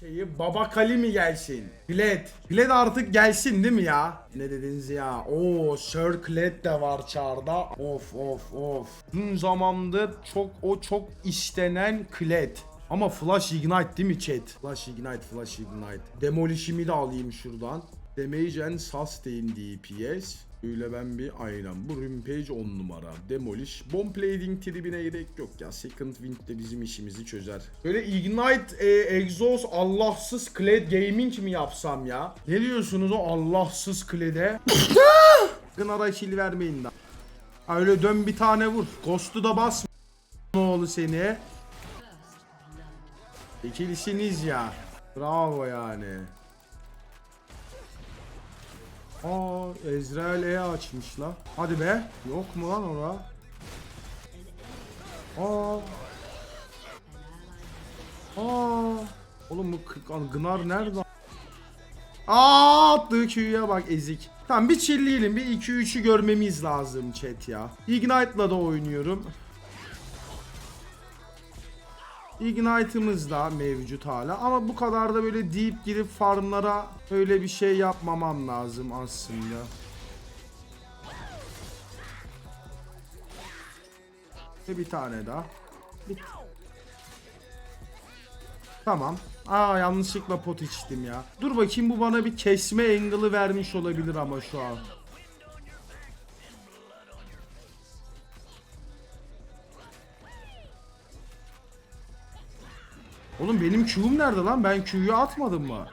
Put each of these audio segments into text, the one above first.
Şeyi Baba Kali mi gelsin? Kled. Kled artık gelsin değil mi ya? Ne dediniz ya? Oo Sir Kled de var çağrıda. Of of of. Uzun zamandır çok o çok istenen Kled. Ama Flash Ignite değil mi chat? Flash Ignite, Flash Ignite. Demolish'imi de alayım şuradan. Damage and Sustain DPS. Öyle ben bir aynen. Bu Rampage 10 numara. Demolish. Bomb Plating tribine gerek yok ya. Second Wind de bizim işimizi çözer. Böyle Ignite, e, Exhaust, Allahsız Kled Gaming mi yapsam ya? Ne diyorsunuz o Allahsız Kled'e? Gınara kill vermeyin lan. Öyle dön bir tane vur. Ghost'u da bas. Ne oldu seni? İkilisiniz ya. Bravo yani. Aa Ezreal E açmış la. Hadi be. Yok mu lan ora? Aa. Aa. Oğlum bu Gnar nerede? Aa attığı Q'ya bak ezik. Tamam bir chillleyelim. Bir 2-3'ü görmemiz lazım chat ya. Ignite'la da oynuyorum. Ignite'ımız da mevcut hala ama bu kadar da böyle deep girip farmlara öyle bir şey yapmamam lazım aslında. Ve bir tane daha. Bir... Tamam. Aa yanlışlıkla pot içtim ya. Dur bakayım bu bana bir kesme angle'ı vermiş olabilir ama şu an. Oğlum benim Q'um nerede lan? Ben Q'yu atmadım mı?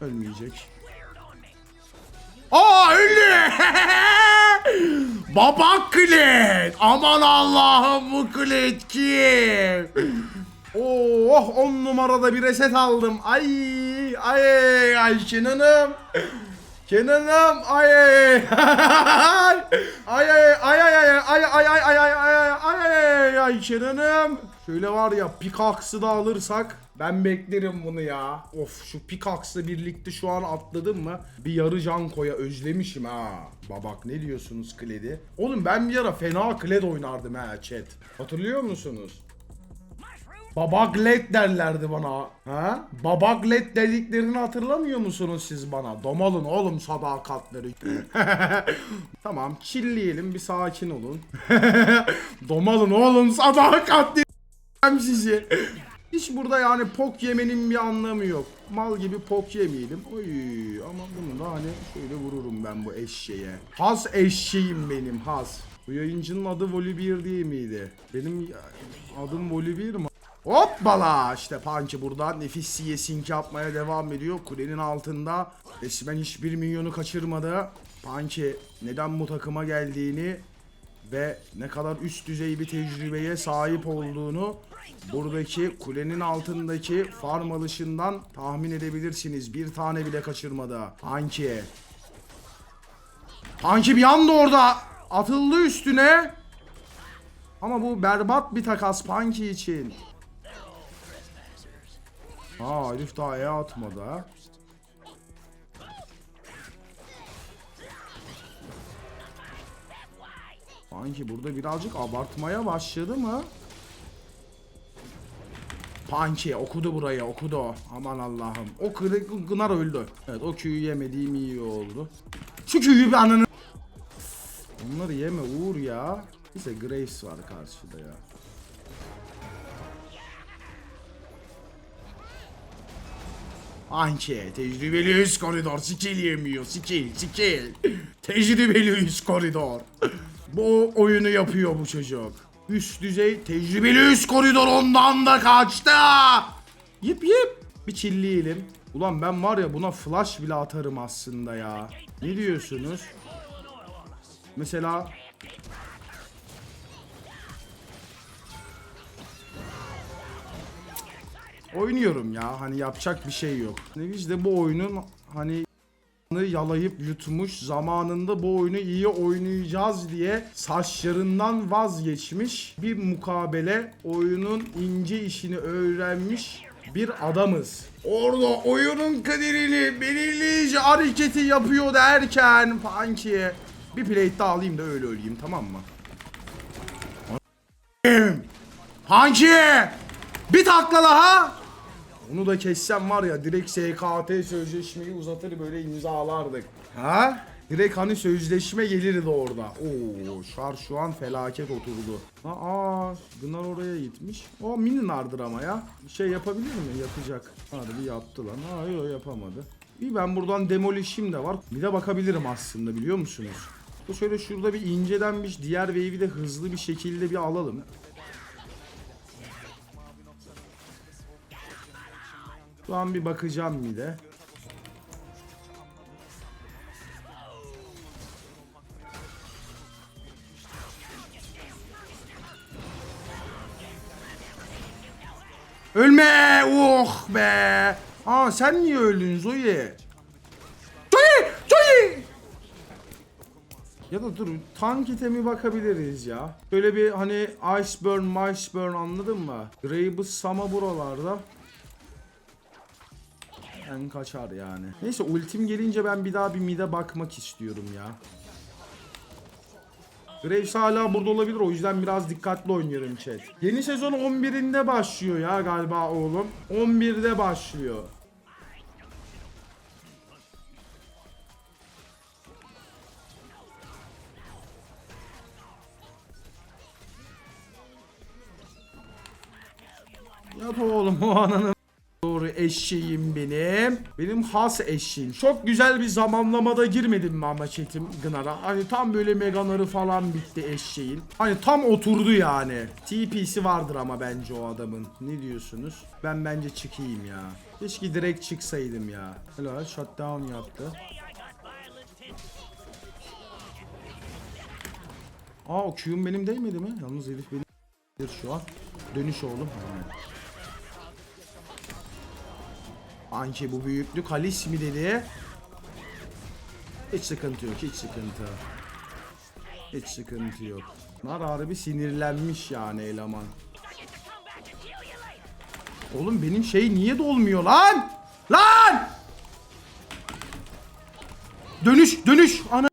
Ölmeyecek. Aa öldü! Baba Klet! Aman Allah'ım bu Klet kim? Oh 10 numarada bir reset aldım. Ay ay ay Kenan'ım. Kenan'ım ay ay ay ay ay ay ay ay ay ay ay ay ay ay ay Kenan'ım. Şöyle var ya pickaxe'ı da alırsak ben beklerim bunu ya. Of şu pickaxe'la birlikte şu an atladım mı bir yarı can koya özlemişim ha. Babak ne diyorsunuz Kled'i? Oğlum ben bir ara fena Kled oynardım ha chat. Hatırlıyor musunuz? Babaklet derlerdi bana. Ha? Babaklet dediklerini hatırlamıyor musunuz siz bana? Domalın oğlum sadakatleri. tamam chillleyelim bir sakin olun. Domalın oğlum sadakatli sizi. Hiç burada yani pok yemenin bir anlamı yok. Mal gibi pok yemeyelim. Oy ama bunu da hani şöyle vururum ben bu eşeğe. Has eşeğim benim has. Bu yayıncının adı Voli1 değil miydi? Benim adım Voli1 mi? Hoppala işte Punky burada nefis siyesink yapmaya devam ediyor. Kulenin altında resmen hiçbir milyonu kaçırmadı. Punky neden bu takıma geldiğini ve ne kadar üst düzey bir tecrübeye sahip olduğunu buradaki kulenin altındaki farm alışından tahmin edebilirsiniz. Bir tane bile kaçırmadı. Punky. Punky bir anda orada atıldı üstüne. Ama bu berbat bir takas Punky için. Aa herif daha E atmadı ha. Sanki burada birazcık abartmaya başladı mı? Panki okudu buraya okudu. Aman Allah'ım. O kırık Gınar öldü. Evet o Q'yu yemediğim iyi oldu. Şu Q'yu bir ananı... Onları yeme Uğur ya. Neyse Graves var karşıda ya. Anke tecrübeli üst koridor skill yemiyor skill skill. Tecrübeli üst koridor. Bu oyunu yapıyor bu çocuk. Üst düzey tecrübeli üst koridor ondan da kaçtı. Yip yip. Bir çilleyelim. Ulan ben var ya buna flash bile atarım aslında ya. Ne diyorsunuz? Mesela oynuyorum ya. Hani yapacak bir şey yok. Biz de bu oyunun hani yalayıp yutmuş zamanında bu oyunu iyi oynayacağız diye saçlarından vazgeçmiş bir mukabele oyunun ince işini öğrenmiş bir adamız. Orada oyunun kaderini belirleyici hareketi yapıyor derken Punky'ye bir plate daha alayım da öyle öleyim tamam mı? Punky! Bir takla daha! Onu da kessem var ya direkt SKT sözleşmeyi uzatır böyle imzalardık. Ha? Direkt hani sözleşme gelirdi orada. Oo, şar şu an felaket oturdu. Aa, Gınar oraya gitmiş. O mini nardır ama ya. Bir şey yapabilir mi? Yapacak. Harbi yaptı lan. Ha yok yapamadı. İyi ben buradan demolishim de var. Bir de bakabilirim aslında biliyor musunuz? Bu şöyle şurada bir inceden bir diğer wave'i de hızlı bir şekilde bir alalım. Şu an bir bakacağım bir de. Ölme! Oh be! Aa sen niye öldün Zoe? Zoe! Zoe! Ya da dur tank itemi bakabiliriz ya. Böyle bir hani Iceburn, Iceburn anladın mı? Graves Sama buralarda. En kaçar yani. Neyse ultim gelince ben bir daha bir mid'e bakmak istiyorum ya. Graves hala burada olabilir o yüzden biraz dikkatli oynuyorum chat. Yeni sezon 11'inde başlıyor ya galiba oğlum. 11'de başlıyor. Yap oğlum o ananı eşeğim benim. Benim has eşeğim. Çok güzel bir zamanlamada girmedim mi ama chatim Gınar'a? Hani tam böyle meganları falan bitti eşeğin. Hani tam oturdu yani. TP'si vardır ama bence o adamın. Ne diyorsunuz? Ben bence çıkayım ya. Keşke direkt çıksaydım ya. Helal shutdown yaptı. Aa o benim değmedi mi? Yalnız herif benim şu an. Dönüş oğlum. Ha. Anki bu büyüklük Halis mi dedi? Hiç sıkıntı yok, hiç sıkıntı. Hiç sıkıntı yok. Nar harbi sinirlenmiş yani eleman. Oğlum benim şey niye dolmuyor lan? Lan! Dönüş, dönüş. Ana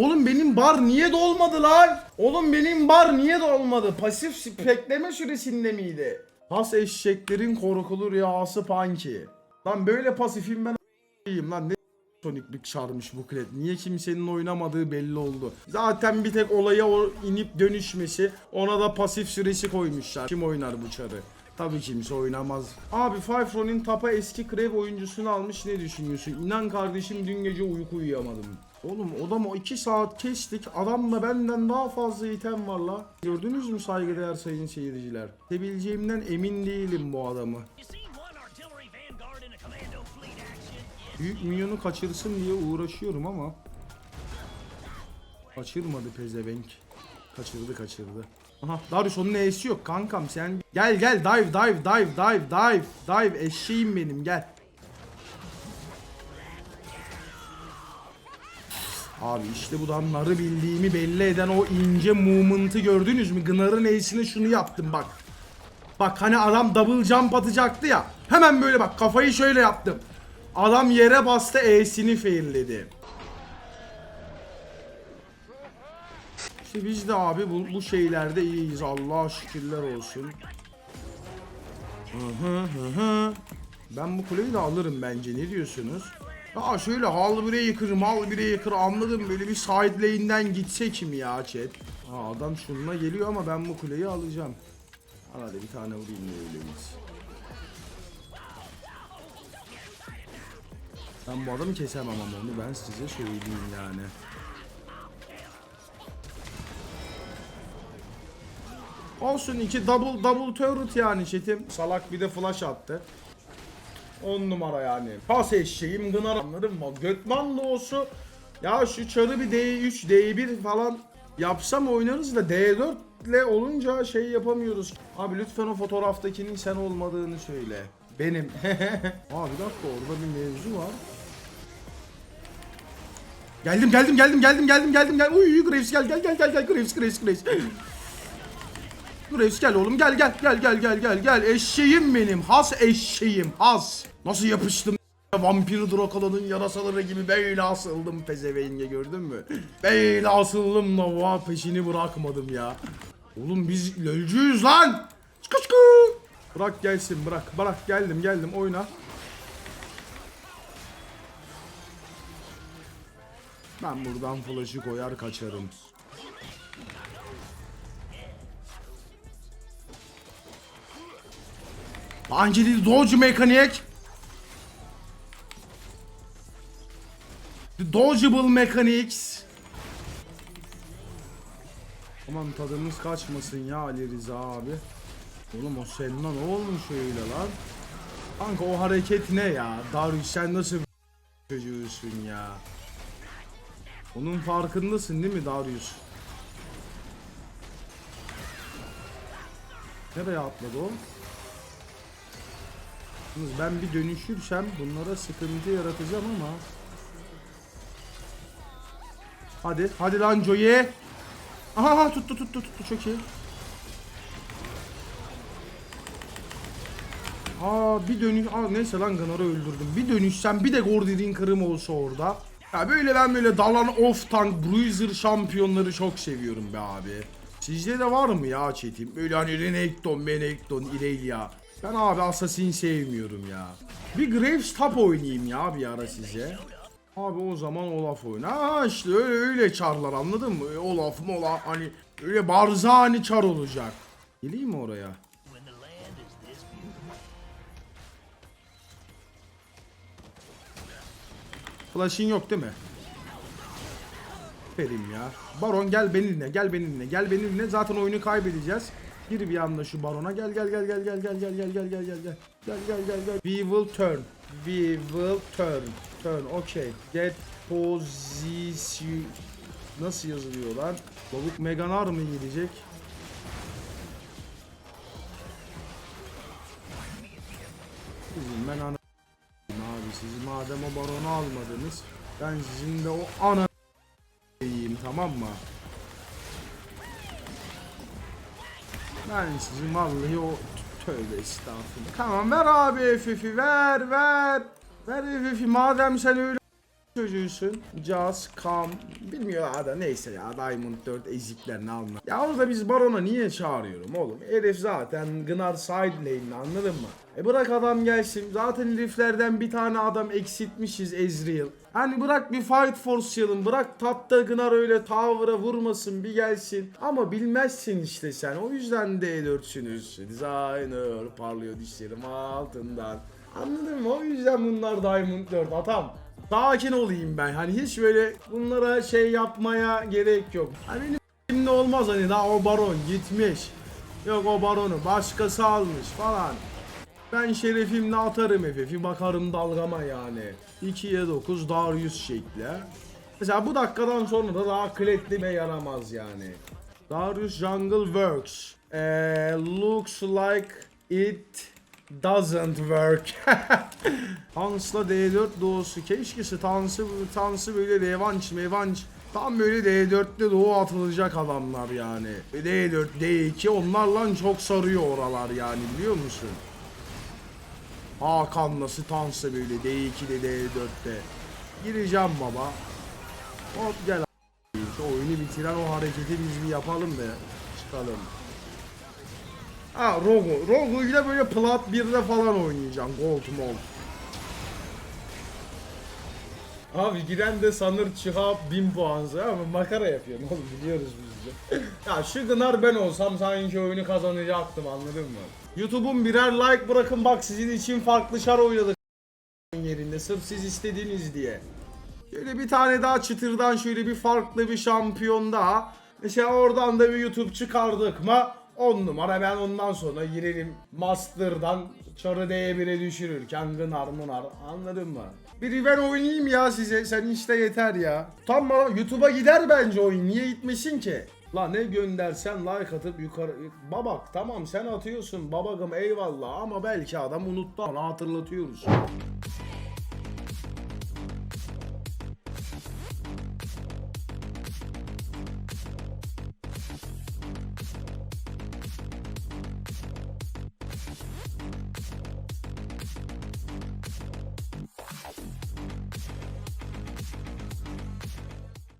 Oğlum benim bar niye dolmadı lan? Oğlum benim bar niye dolmadı? Pasif spekleme süresinde miydi? Has eşeklerin korkulu rüyası panki. Lan böyle pasifim ben a**ayım lan ne soniklik çarmış bu klet. Niye kimsenin oynamadığı belli oldu. Zaten bir tek olaya o inip dönüşmesi ona da pasif süresi koymuşlar. Kim oynar bu çarı? Tabii kimse oynamaz. Abi Five tapa eski Krev oyuncusunu almış ne düşünüyorsun? İnan kardeşim dün gece uyku uyuyamadım. Oğlum odamı 2 saat kestik. Adamla benden daha fazla item var la. Gördünüz mü saygıdeğer sayın seyirciler? Sevileceğimden emin değilim bu adamı. Büyük minyonu kaçırsın diye uğraşıyorum ama Kaçırmadı pezevenk Kaçırdı kaçırdı Aha Darius onun E'si yok kankam sen Gel gel dive dive dive dive dive dive eşeğim benim gel Abi işte bu da narı bildiğimi belli eden o ince movement'ı gördünüz mü? Gınar'ın E'sine şunu yaptım bak. Bak hani adam double jump atacaktı ya. Hemen böyle bak kafayı şöyle yaptım. Adam yere bastı E'sini failledi. İşte biz de abi bu, bu şeylerde iyiyiz. Allah'a şükürler olsun. Hı hı hı hı. Ben bu kuleyi de alırım bence. Ne diyorsunuz? Aa şöyle hal bire yıkır, mal bire yıkır anladım. Böyle bir side lane'den gitse kim ya chat? Aa adam şununla geliyor ama ben bu kuleyi alacağım. Al hadi bir tane vurayım da öyle. Ben bu adamı kesemem ama onu ben size söyleyeyim yani. Olsun iki double double turret yani çetim. Salak bir de flash attı. 10 numara yani. Pas eşeğim gınar anladın mı? Gökman Doğusu ya şu çarı bir D3 D1 falan yapsam oynarız da D4 ile olunca şey yapamıyoruz. Abi lütfen o fotoğraftakinin sen olmadığını söyle. Benim. Aa bir dakika orada bir mevzu var. Geldim geldim geldim geldim geldim geldim gel. Uy Graves gel gel gel gel gel Graves Graves Graves. Graves gel oğlum gel gel gel gel gel gel gel eşeğim benim has eşeğim has. Nasıl yapıştım Vampir Drakula'nın yarasaları gibi böyle asıldım pezevenge gördün mü? Böyle asıldım da peşini bırakmadım ya. Oğlum biz lölcüyüz lan. Çıkı çıkı. Bırak gelsin bırak bırak geldim geldim oyna. Ben buradan flash'ı koyar kaçarım. Angeli Dodge mekanik. Dodgeable Mechanics. Aman tadımız kaçmasın ya Ali Rıza abi. Oğlum o Senna ne olmuş öyle lan? Kanka o hareket ne ya? Darius sen nasıl çocuğusun ya? Onun farkındasın değil mi Darius? Nereye atladı o? Yalnız ben bir dönüşürsem bunlara sıkıntı yaratacağım ama Hadi hadi lan Joey Aha tuttu tuttu tuttu çok iyi Aa bir dönüş Aa neyse lan Gunner'ı öldürdüm Bir dönüşsem bir de Gordy'nin kırım olsa orada Ya böyle ben böyle dalan off tank bruiser şampiyonları çok seviyorum be abi Sizde de var mı ya chat'im? Böyle hani Renekton, Menekton, Irelia Ben abi Assassin sevmiyorum ya Bir Graves top oynayayım ya bir ara size Abi o zaman Olaf oyna. Ha işte öyle öyle çarlar anladın mı? Olaf mola hani öyle barzani çar olacak. Geleyim mi oraya? Flash'in yok değil mi? Verim ya. Baron gel beni dinle, gel beni dinle, gel beni dinle. Zaten oyunu kaybedeceğiz. Gir bir anda şu barona. Gel gel gel gel gel gel gel gel gel gel gel gel. Gel gel gel. We will turn. We will turn. Turn. Okay. Get position. Nasıl yazılıyor lan? Lavuk Meganar mı gelecek? Bizim ben abi siz madem o baronu almadınız ben sizin de o ana yiyeyim tamam mı? Ben sizin vallahi o tövbe estağfurullah. Tamam ver abi FF'i ver ver. Ver FF'i madem sen öyle çocuğusun. Just come. Bilmiyor adam neyse ya Diamond 4 ezikler ne anlar. Ya orada biz Baron'a niye çağırıyorum oğlum? Herif zaten Gnar side anladın mı? E bırak adam gelsin. Zaten heriflerden bir tane adam eksiltmişiz Ezreal. Hani bırak bir fight force'layalım. Bırak tapta Gnar öyle tower'a vurmasın bir gelsin. Ama bilmezsin işte sen. O yüzden D4'sünüz. Designer parlıyor dişlerim altından. Anladın mı? O yüzden bunlar Diamond 4 atam. Sakin olayım ben. Hani hiç böyle bunlara şey yapmaya gerek yok. Hani benim şimdi olmaz hani daha o baron gitmiş. Yok o baronu başkası almış falan. Ben şerefimle atarım FF'i bakarım dalgama yani. 2'ye 9 Darius şekli. Mesela bu dakikadan sonra da daha kletlime yaramaz yani. Darius Jungle Works. Eh, looks like it doesn't work. Hans'la D4 doğusu. Keşke Stans'ı Stans'ı böyle revanş mevanş. Tam böyle D4'te doğu atılacak adamlar yani. D4, D2 onlarla çok sarıyor oralar yani biliyor musun? Hakan'la Stans'ı böyle D2'de D4'te. Gireceğim baba. Hop gel. Şu oyunu bitiren o hareketi biz bir yapalım da çıkalım. Ha Rogu. Rogu ile böyle plat 1'de falan oynayacağım. Gold mold. Abi giren de sanır çıkap 1000 puansa ama makara yapıyorsun oğlum biliyoruz biz de. ya şu Gınar ben olsam sanki oyunu kazanacaktım anladın mı? YouTube'un birer like bırakın bak sizin için farklı şar oynadık yerinde sırf siz istediniz diye. Şöyle bir tane daha çıtırdan şöyle bir farklı bir şampiyon daha. Mesela oradan da bir YouTube çıkardık mı 10 numara ben ondan sonra girelim Master'dan Çarı D1'e düşürürken Gınar Munar anladın mı? Bir ben oynayayım ya size sen işte yeter ya. Tam bana YouTube'a gider bence oyun niye gitmesin ki? La ne göndersen like atıp yukarı... Babak tamam sen atıyorsun babagım eyvallah ama belki adam unuttu. Ona hatırlatıyoruz.